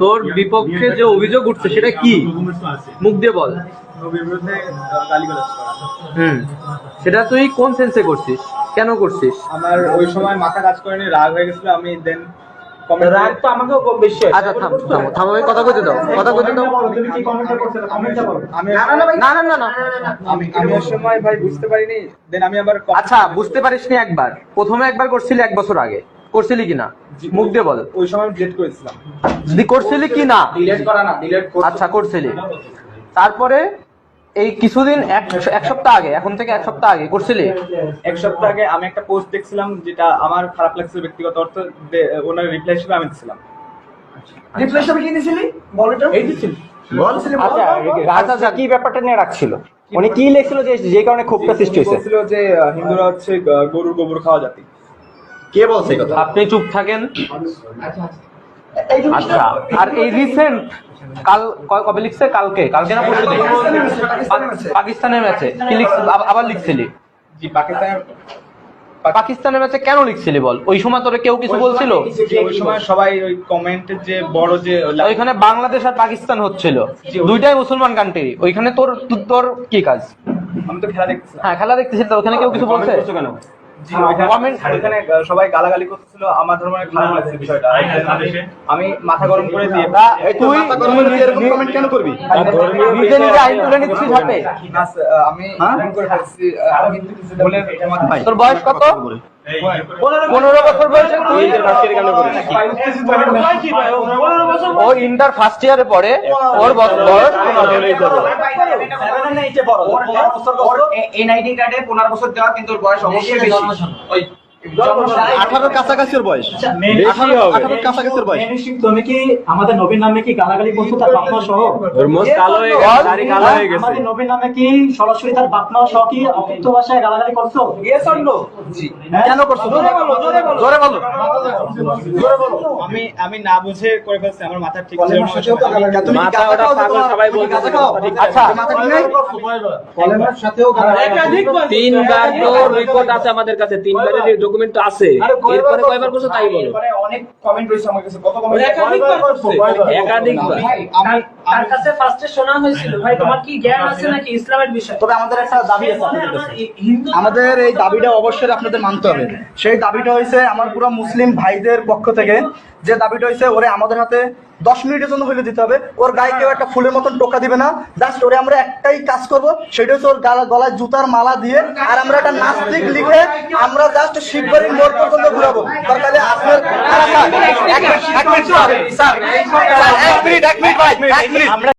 তোর বিপক্ষে যে অভিযোগ উঠছে সেটা কি? মুখ দিয়ে বল। নবীর বিরুদ্ধে গালিগালাজ করা। হুম। সেটা তুই কোন সেন্সে করছিস? কেন করছিস? আমার ওই সময় মাথা কাজ করেনি রাগ হয়ে গেছিল আমি দেন রাগ তো আমাকেও কম বেশি। আচ্ছা থাম থামো থামো আমি কথা কইতে দাও কথা কইতে দাও। তুমি কি কমেন্টটা করছ? কমেন্টটা বলো। আমি না না না না আমি আমি ওই সময় ভাই বুঝতে পারিনি দেন আমি আবার আচ্ছা বুঝতে পারিসনি একবার। প্রথমে একবার করছিলি এক বছর আগে। করছিলি কি না মুখ দিয়ে বল। ওই সময় ডিলিট করেছিলাম। যদি করছিলি কি না ডিলিট করা না ডিলিট আচ্ছা করছিলি। তারপরে এই কিছুদিন এক সপ্তাহ আগে এখন থেকে এক সপ্তাহ আগে করছিলি? এক সপ্তাহ আগে আমি একটা পোস্ট দেখছিলাম যেটা আমার খারাপ লাগছিল ব্যক্তিগত অর্থ ওনার রিপ্লাই হিসেবে আমি দিছিলাম। রিপ্লাই হিসেবে কি দিছিলি? বল এটা। এই দিছিলি বল। আচ্ছা রাজা কি ব্যাপারটা নিয়ে রাখছিল? উনি কি লিখছিল যে যে কারণে ক্ষোভটা সৃষ্টি হয়েছে? বলছিল যে হিন্দুরা হচ্ছে গরুর গোবর খাওয়া জাতি। কে বলছে এই কথা? আপনি চুপ থাকেন। আচ্ছা। আর এই রিসেন্ট কাল কবে লিখছে? কালকে? কালকে না পরশু পাকিস্তানের ম্যাচে। কি লিখছে? আবার লিখছিলি? জি পাকিস্তানের পাকিস্তানের ম্যাচে কেন লিখছিলি বল? ওই সময় তোরে কেউ কিছু বলছিল? ওই সময় সবাই ওই কমেন্টের যে বড় যে ওইখানে বাংলাদেশ আর পাকিস্তান হচ্ছিল। দুইটাই মুসলমান কান্ট্রি ওইখানে তোর তোর কি কাজ? আমি তো খেলা দেখছিলাম হ্যাঁ খেলা দেখতেছিস তো? ওখানে কেউ কিছু বলছে? জি ওইখানে comment- ওইখানে আহ, সবাই গালাগালি করতেছিল আমার ধর্মের খারাপ লাগছে বিষয়টা। আমি- আমি মাথা গরম করে দিয়ে তুই কেন করবি? নিজে নিজে আইন তুলে নিচ্ছিস হাতে। না, স্যার, আহ, আমি ভুল করে ফেলছি আহ, আমি কিন্তু কিছু বলে ক্ষমা চাই। তোর বয়স কত? পনেরো বছর বয়সে। ও ইন্টার ফার্স্ট ইয়ারে পড়ে ওর বয়স এনআইডি কার্ডে পনেরো বছর দেওয়া কিন্তু বয়স অবশ্যই বেশি। আঠারোর কাছাকাছি বয়স। আঠারোর কাছাকাছি বয়স। তুমি কি আমাদের নবীর নামে কি গালাগালি করছ তার বাপমা সহ? কালো হয়ে গেছে দাড়ি কালো হয়ে গেছে। আমাদের নবীর নামে কি সরাসরি তার বাপমা সহ কি অকৃত ভাষায় গালাগালি করছ? ইয়েস অর নো হ্যাঁ? কেন করছ? জোরে বলো জোরে বলো। জোরে বলো। আমি আমি না বুঝে করে ফেলছি আমার মাথা ঠিক ছিল না। ওই সময়। আমি- মাথা ওটা পাগল সবাই বলছে আচ্ছা। তিনবার তো রিপোর্ট আছে আমাদের কাছে তিনবারের ডকুমেন্ট আছে। এরপরে কয়বার করছ তাই বলো। এরপরে অনেক কমেন্ট রয়েছে আমার কাছে। কত কমেন্ট একাধিকবার একাধিকবার। আমি তার কাছে ফার্স্টে শোনা হয়েছিল ভাই তোমার কি জ্ঞান আছে নাকি ইসলামের বিষয়? তবে আমাদের একটা দাবি আছে আমাদের এই দাবিটা অবশ্যই আপনাদের মানতে হবে। সেই দাবিটা হয়েছে আমার পুরো মুসলিম ভাইদের পক্ষ থেকে। যে দাবিটা হয়েছে ওরে আমাদের হাতে দশ মিনিটের জন্য হইলে দিতে হবে। ওর গায়ে কেউ একটা ফুলের মতন টোকা দিবে না। জাস্ট ওরে আমরা একটাই কাজ করব সেটা হচ্ছে ওর গালা গলায় জুতার মালা দিয়ে আর আমরা একটা নাস্তিক লিখে আমরা জাস্ট শিববাড়ি মোড় পর্যন্ত ঘুরাবো। দরকার হলে আপনার মিনিট, স্যার, এক মিনিট এক মিনিট ভাই এক মিনিট।